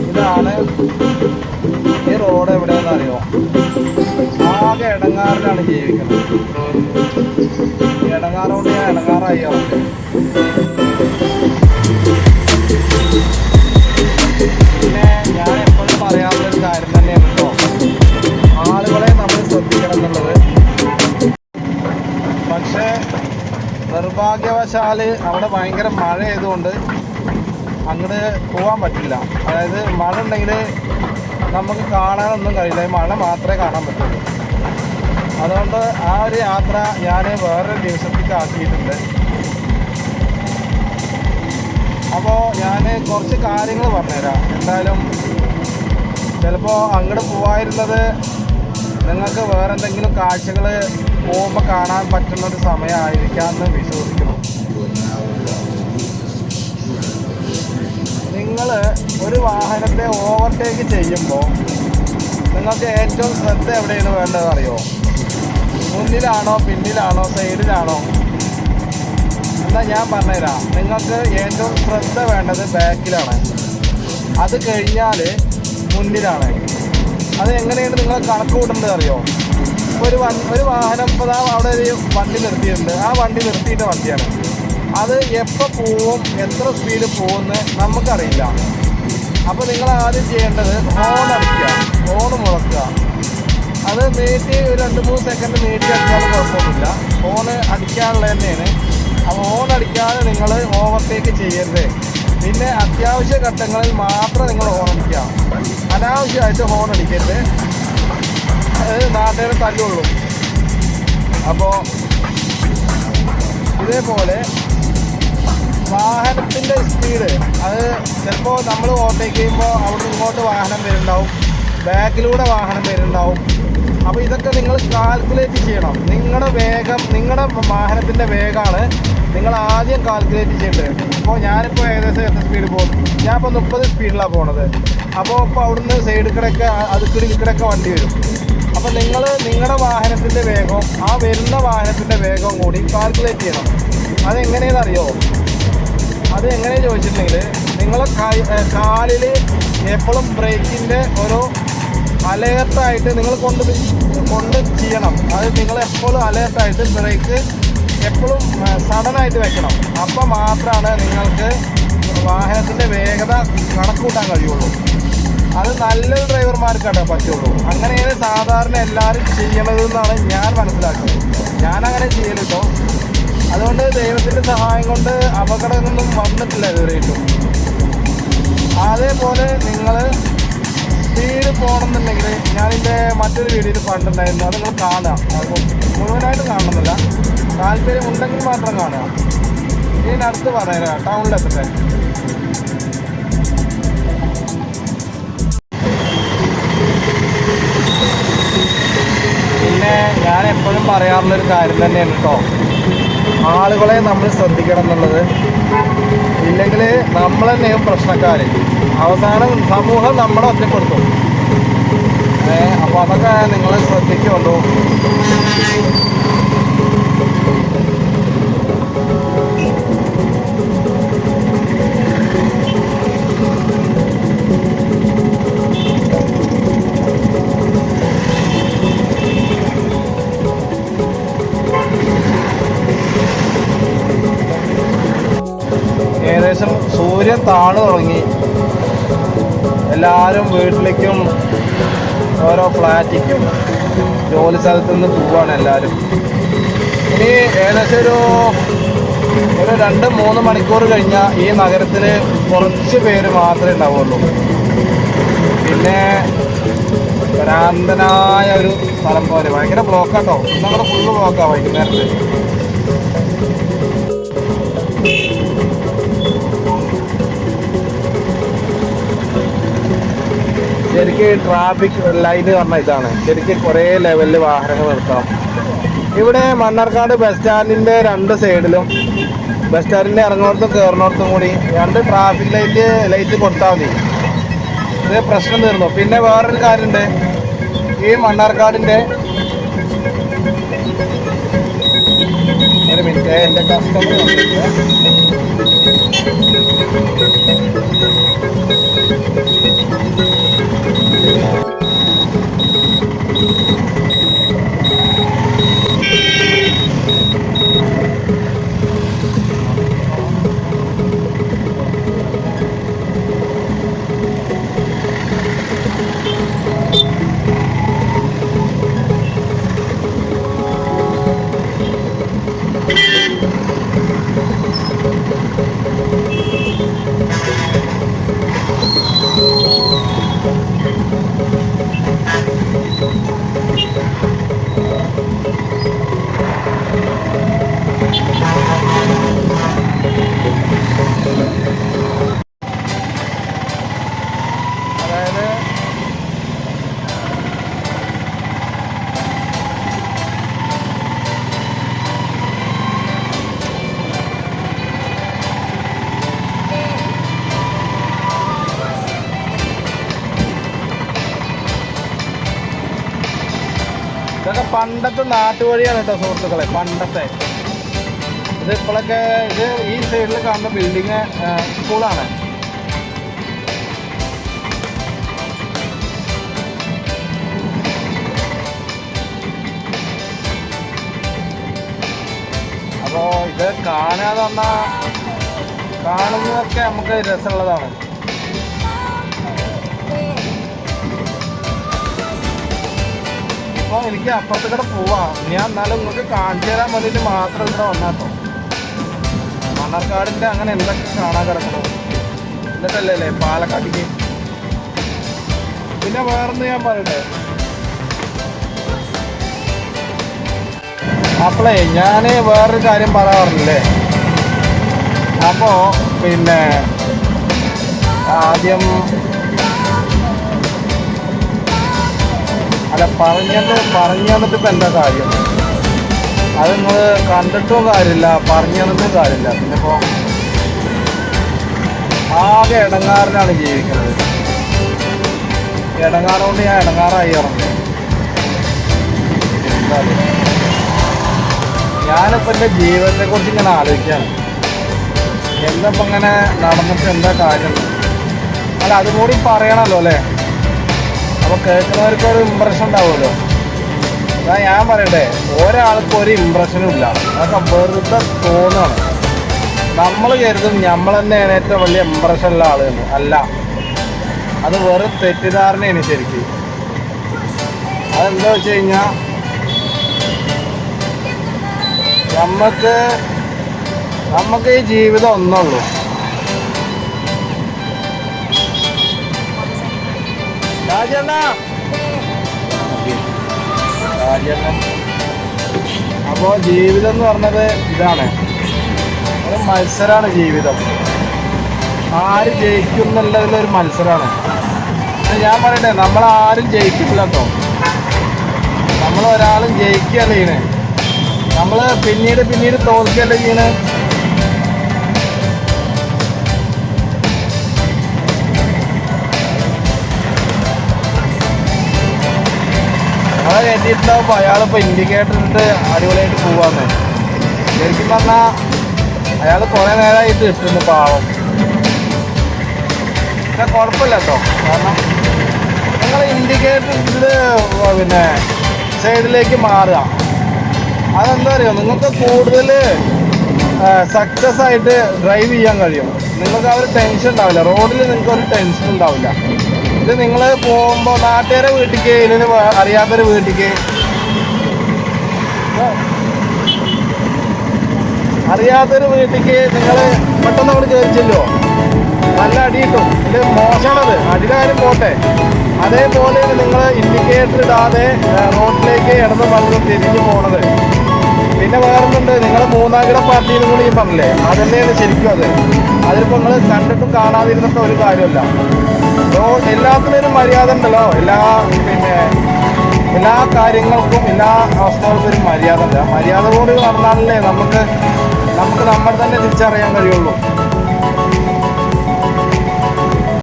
ഇതാണ് ഈ റോഡ് എവിടെയാണെന്ന് അറിയോ? ആകെ ഇടങ്ങാറിലാണ് ജീവിക്കുന്നത്. ഈ ഇടങ്ങാറോട് ഞാൻ ഇടങ്ങാറായി അവർക്ക് പിന്നെ ഞാൻ എപ്പോഴും പറയാറുള്ളൊരു കാര്യം തന്നെയാണ് കേട്ടോ ആളുകളെ നമ്മൾ ശ്രദ്ധിക്കണം എന്നുള്ളത്. പക്ഷേ നിർഭാഗ്യവശാൽ അവിടെ ഭയങ്കര മഴ ആയതുകൊണ്ട് അങ്ങോട്ട് പോകാൻ പറ്റില്ല. അതായത് മഴ ഉണ്ടെങ്കിൽ നമുക്ക് കാണാനൊന്നും കഴിയില്ല. മഴ മാത്രമേ കാണാൻ പറ്റുള്ളൂ. അതുകൊണ്ട് ആ ഒരു യാത്ര ഞാൻ വേറൊരു ദിവസത്തേക്ക് ആക്കിയിട്ടുണ്ട്. അപ്പോൾ ഞാൻ കുറച്ച് കാര്യങ്ങൾ പറഞ്ഞുതരാം. എന്തായാലും ചിലപ്പോൾ അങ്ങോട്ട് പോകാതിരുന്നത് നിങ്ങൾക്ക് വേറെ എന്തെങ്കിലും കാഴ്ചകൾ പോകുമ്പോൾ കാണാൻ പറ്റുന്ന ഒരു സമയമായിരിക്കാമെന്ന് വിശ്വസിക്കുന്നു. നിങ്ങൾ ഒരു വാഹനത്തെ ഓവർടേക്ക് ചെയ്യുമ്പോൾ നിങ്ങൾക്ക് ഏറ്റവും ശ്രദ്ധ എവിടെയാണ് വേണ്ടത് അറിയോ? മുന്നിലാണോ പിന്നിലാണോ സൈഡിലാണോ? എന്നാൽ ഞാൻ പറഞ്ഞുതരാം. നിങ്ങൾക്ക് ഏറ്റവും ശ്രദ്ധ വേണ്ടത് ബാക്കിലാണ്. അത് കഴിഞ്ഞാൽ മുന്നിലാണ്. അത് എങ്ങനെയാണ് നിങ്ങൾ കണക്ക് കൂട്ടേണ്ടത് അറിയോ? ഒരു വൺ- ഒരു വാഹനം ഇപ്പോൾ അവിടെ ഒരു വണ്ടി നിർത്തിയിട്ടുണ്ട്. ആ വണ്ടി നിർത്തിയിട്ട വണ്ടിയാണ്. അത് എപ്പോൾ പോവും എത്ര സ്പീഡിൽ പോകുമെന്ന് നമുക്കറിയില്ല. അപ്പോൾ നിങ്ങൾ ആദ്യം ചെയ്യേണ്ടത് ഹോൺ അടിക്കുക ഹോൺ മുളക്കുക. അത് നീട്ടി ഒരു രണ്ട് മൂന്ന് സെക്കൻഡ് നീട്ടി അടിച്ചാൽ കുഴപ്പമൊന്നുമില്ല. ഫോണ് അടിക്കാനുള്ള തന്നെയാണ്. അപ്പോൾ ഹോൺ അടിക്കാതെ നിങ്ങൾ ഓവർടേക്ക് ചെയ്യരുത്. പിന്നെ അത്യാവശ്യ ഘട്ടങ്ങളിൽ മാത്രം നിങ്ങൾ ഹോൺ അടിക്കുക. അനാവശ്യമായിട്ട് ഹോൺ അടിക്കരുത്. അത് നാട്ടുകാരെ തല്ലുള്ളൂ അപ്പോൾ ഇതേപോലെ വാഹനത്തിന്റെ സ്പീഡ് അത് ചിലപ്പോൾ നമ്മൾ ഓവർടേക്ക് ചെയ്യുമ്പോൾ അവിടെ ഇങ്ങോട്ട് വാഹനം വരുന്നുണ്ടാവും. ബാക്കിലൂടെ വാഹനം വരുന്നുണ്ടാവും. അപ്പോൾ ഇതൊക്കെ നിങ്ങൾ കാൽക്കുലേറ്റ് ചെയ്യണം. നിങ്ങളുടെ വേഗം നിങ്ങളുടെ വാഹനത്തിന്റെ വേഗമാണ് നിങ്ങൾ ആദ്യം കാൽക്കുലേറ്റ് ചെയ്യേണ്ടത്. ഇപ്പോൾ ഞാനിപ്പോൾ ഏകദേശം എത്ര സ്പീഡ് പോകും ഞാൻ ഇപ്പോൾ മുപ്പത് സ്പീഡിലാണ് പോണത്. അപ്പോൾ ഇപ്പോൾ അവിടുന്ന് സൈഡിൽ കിടക്കെ അതുക്കിടി ഇക്കിടൊക്കെ വണ്ടി വരും. അപ്പോൾ നിങ്ങൾ നിങ്ങളുടെ വാഹനത്തിന്റെ വേഗം ആ വരുന്ന വാഹനത്തിന്റെ വേഗം കൂടി കാൽക്കുലേറ്റ് ചെയ്യണം. അതെങ്ങനെയാണെന്നറിയോ? അത് എങ്ങനെ ചോദിച്ചിട്ടുണ്ടെങ്കിൽ നിങ്ങളെ കാലിൽ എപ്പോഴും ബ്രേക്കിന്റെ ഒരു അലേർട്ടായിട്ട് നിങ്ങൾ കൊണ്ട് കൊണ്ട് ചെയ്യണം. അത് നിങ്ങൾ എപ്പോഴും അലേർട്ടായിട്ട് ബ്രേക്ക് എപ്പോഴും സഡനായിട്ട് വെക്കണം. അപ്പോൾ മാത്രമാണ് നിങ്ങൾക്ക് വാഹനത്തിന്റെ വേഗത കണക്കൂട്ടാൻ കഴിയുള്ളൂ. അത് നല്ലൊരു ഡ്രൈവർമാർക്കാണ് പറ്റുള്ളൂ. അങ്ങനെയാണ് സാധാരണ എല്ലാവരും ചെയ്യണത് എന്നാണ് ഞാൻ മനസ്സിലാക്കുന്നത്. ഞാനങ്ങനെ ചെയ്യലിട്ടോ. അതുകൊണ്ട് ദൈവത്തിന്റെ സഹായം കൊണ്ട് അപകടമൊന്നും വന്നിട്ടില്ല ഇതുവരെയിട്ടും അതേപോലെ നിങ്ങൾ സ്പീഡ് പോകണമെന്നുണ്ടെങ്കിൽ ഞാനിന്റെ മറ്റൊരു വീഡിയോയിൽ പണ്ടുണ്ടായിരുന്നു അത് നിങ്ങൾ കാണുക. അത് മുഴുവനായിട്ട് കാണണമെന്നില്ല. താല്പര്യം ഉണ്ടെങ്കിൽ മാത്രം കാണുക. ഇതിനടുത്ത് പറയാം. ടൗണിലെത്തട്ടെ പിന്നെ ഞാൻ എപ്പോഴും പറയാറുള്ളൊരു കാര്യം തന്നെയാണ് കേട്ടോ. ആളുകളെ നമ്മൾ ശ്രദ്ധിക്കണം എന്നുള്ളത്. ഇല്ലെങ്കിൽ നമ്മൾ തന്നെയും പ്രശ്നക്കാർ അവസാനം സമൂഹം നമ്മളെ ഒറ്റപ്പെടുത്തും. അപ്പോൾ അതൊക്കെ നിങ്ങൾ ശ്രദ്ധിക്കുള്ളൂ ഏകദേശം സൂര്യൻ താണു തുടങ്ങി. എല്ലാവരും വീട്ടിലേക്കും ഓരോ ഫ്ലാറ്റിക്കും ജോലി സ്ഥലത്തു നിന്ന് പോവാണ് എല്ലാവരും ഇനി ഏകദേശം ഒരു ഒരു രണ്ട് മൂന്ന് മണിക്കൂർ കഴിഞ്ഞാൽ ഈ നഗരത്തിൽ കുറച്ച് പേര് മാത്രമേ ഉണ്ടാവുള്ളൂ. പിന്നെ ഭ്രാന്തനായ ഒരു സ്ഥലം പോലെ. ഭയങ്കര ബ്ലോക്കാട്ടോ ഇന്നങ്ങനെ ഫുള്ള് ബ്ലോക്കാണ് വൈകുന്നേരത്ത്. ശരിക്കും ട്രാഫിക് ലൈന് പറഞ്ഞ ഇതാണ്. ശരിക്ക് കുറേ ലെവലിൽ വാഹനങ്ങൾ നിർത്തണം. ഇവിടെ മണ്ണാർക്കാട് ബസ് സ്റ്റാൻഡിന്റെ രണ്ട് സൈഡിലും ബസ് സ്റ്റാൻഡിന്റെ ഇറങ്ങുന്നിടത്തും കയറുന്നിടത്തും കൂടി രണ്ട് ട്രാഫിക് ലൈറ്റ് ലൈറ്റ് കൊടുത്താൽ മതി. ഇത് പ്രശ്നം തീർന്നു. പിന്നെ വേറൊരു കാര്യമുണ്ട്. ഈ മണ്ണാർക്കാടിന്റെ ഒരു മിനിറ്റ് എന്റെ കസ്റ്റമർ ഇതൊക്കെ പണ്ടത്തെ നാട്ടുവഴിയാണ് കേട്ടോ സുഹൃത്തുക്കളെ പണ്ടത്തെ. ഇത് ഇപ്പോഴൊക്കെ ഇത് ഈ സൈഡിൽ കാണുന്ന ബിൽഡിങ് സ്കൂളാണ് അപ്പോൾ ഇത് കാണാതെ വന്നാൽ കാണുന്നതൊക്കെ നമുക്ക് രസമുള്ളതാണ്. അപ്പോൾ എനിക്ക് അപ്പുറത്ത് കൂടെ പോവാം. ഞാൻ എന്നാലും നിങ്ങൾക്ക് കാണിച്ചു തരാൻ വേണ്ടിയിട്ട് മാത്രം ഇവിടെ വന്നാട്ടോ. മണ്ണാർക്കാടിന്റെ അങ്ങനെ എന്തൊക്കെ കാണാൻ കിടക്കണോ എന്നിട്ടല്ലേ അല്ലേ പാലക്കാട്ടിക്ക്? പിന്നെ വേറൊന്ന് ഞാൻ പറയട്ടെ? അപ്പോളേ ഞാൻ വേറൊരു കാര്യം പറയാറില്ലേ അപ്പോൾ പിന്നെ ആദ്യം അല്ല പറഞ്ഞത് പറഞ്ഞു ഇപ്പം എന്താ കാര്യം? അത് നിങ്ങൾ കണ്ടിട്ടും കാര്യമില്ല പറഞ്ഞു കാര്യമില്ല. പിന്നെ ഇപ്പോൾ ആകെ ഇടങ്ങാറിലാണ് ജീവിക്കുന്നത്. ഇടങ്ങാറുകൊണ്ട് ഞാൻ ഇടങ്ങാറായി ഇറങ്ങി. ഞാനിപ്പോൾ എന്റെ ജീവിതത്തെക്കുറിച്ച് ഇങ്ങനെ ആലോചിക്കുകയാണ് എന്തപ്പം ഇങ്ങനെ നടന്നിട്ട് എന്താ കാര്യം? അല്ല അതും കൂടി പറയണമല്ലോ അല്ലേ? അപ്പോൾ കേൾക്കുന്നവർക്ക് ഒരു ഇമ്പ്രഷൻ ഉണ്ടാവുമല്ലോ. അതാ ഞാൻ പറയട്ടെ ഒരാൾക്കും ഒരു ഇമ്പ്രഷനും ഇല്ല. അതൊക്കെ വെറുതെ തോന്നാണ്. നമ്മൾ കരുതും നമ്മൾ തന്നെയാണ് ഏറ്റവും വലിയ ഇമ്പ്രഷൻ ഉള്ള ആളുകൾ അല്ല. അത് വെറും തെറ്റിദ്ധാരണയാണ് ശരിക്കും. അതെന്താ വെച്ച് കഴിഞ്ഞാൽ നമുക്ക് നമുക്ക് ഈ ജീവിതം ഒന്നുള്ളൂ അപ്പോൾ ജീവിതം എന്ന് പറഞ്ഞത് ഇതാണ്. ഒരു മത്സരമാണ് ജീവിതം. ആര് ജയിക്കും എന്നുള്ളതിലൊരു മത്സരമാണ് ഞാൻ പറയട്ടെ നമ്മൾ ആരും ജയിക്കില്ല കേട്ടോ. നമ്മൾ ഒരാളും ജയിക്കുകയല്ല ചെയ്യണേ. നമ്മൾ പിന്നീട് പിന്നീട് തോൽക്കുകയല്ല ചെയ്യണേ? ഞങ്ങളെ കയറ്റിയിട്ടുണ്ടാവുമ്പോൾ അയാളിപ്പോൾ ഇൻഡിക്കേറ്റർ ഇട്ട് അടിപൊളിയായിട്ട് പോവാന്ന്. ശരിക്കും പറഞ്ഞാൽ അയാൾ കുറേ നേരമായിട്ട് ഇട്ടിരുന്നു പാവം. പക്ഷെ കുഴപ്പമില്ല കേട്ടോ കാരണം നിങ്ങൾ ഇൻഡിക്കേറ്റർ ഇട്ടിട്ട് പിന്നെ സൈഡിലേക്ക് മാറുക. അതെന്താ അറിയോ? നിങ്ങൾക്ക് കൂടുതൽ സക്സസ് ആയിട്ട് ഡ്രൈവ് ചെയ്യാൻ കഴിയും. നിങ്ങൾക്ക് ആ ഒരു ടെൻഷൻ ഉണ്ടാവില്ല. റോഡിൽ നിങ്ങൾക്ക് ഒരു ടെൻഷൻ ഉണ്ടാവില്ല. ഇത് നിങ്ങൾ പോകുമ്പോൾ നാട്ടുകാരെ വീട്ടിക്ക് ഇതിന് അറിയാത്തൊരു വീട്ടിലേക്ക് അറിയാത്തൊരു വീട്ടിക്ക് നിങ്ങൾ പെട്ടെന്ന് അവിടെ ചോദിച്ചല്ലോ. നല്ല അടി കിട്ടും ഇത് മോശമാണത്. അടിയുടെ പോട്ടെ. അതേപോലെ നിങ്ങൾ ഇൻഡിക്കേറ്റർ ഇടാതെ റോഡിലേക്ക് ഇടന്ന് പറഞ്ഞു തിരിഞ്ഞു പോണത്. പിന്നെ വേറൊന്നുണ്ട്. നിങ്ങൾ മൂന്നാംകിട പാർട്ടിയിൽ കൂടി ഈ പറഞ്ഞില്ലേ? അതന്നെയാണ് ശരിക്കും അത്. അതിലിപ്പോൾ നിങ്ങൾ കണ്ടിട്ടും കാണാതിരുന്നിട്ട് ഒരു കാര്യമല്ല. അപ്പോൾ എല്ലാത്തിനും മര്യാദ ഉണ്ടല്ലോ. എല്ലാ പിന്നെ എല്ലാ കാര്യങ്ങൾക്കും എല്ലാ അവസ്ഥകൾക്കും മര്യാദ ഉണ്ട്. മര്യാദ കൂടി നടന്നാലല്ലേ നമുക്ക് നമുക്ക് നമ്മൾ തന്നെ തിരിച്ചറിയാൻ കഴിയുള്ളൂ.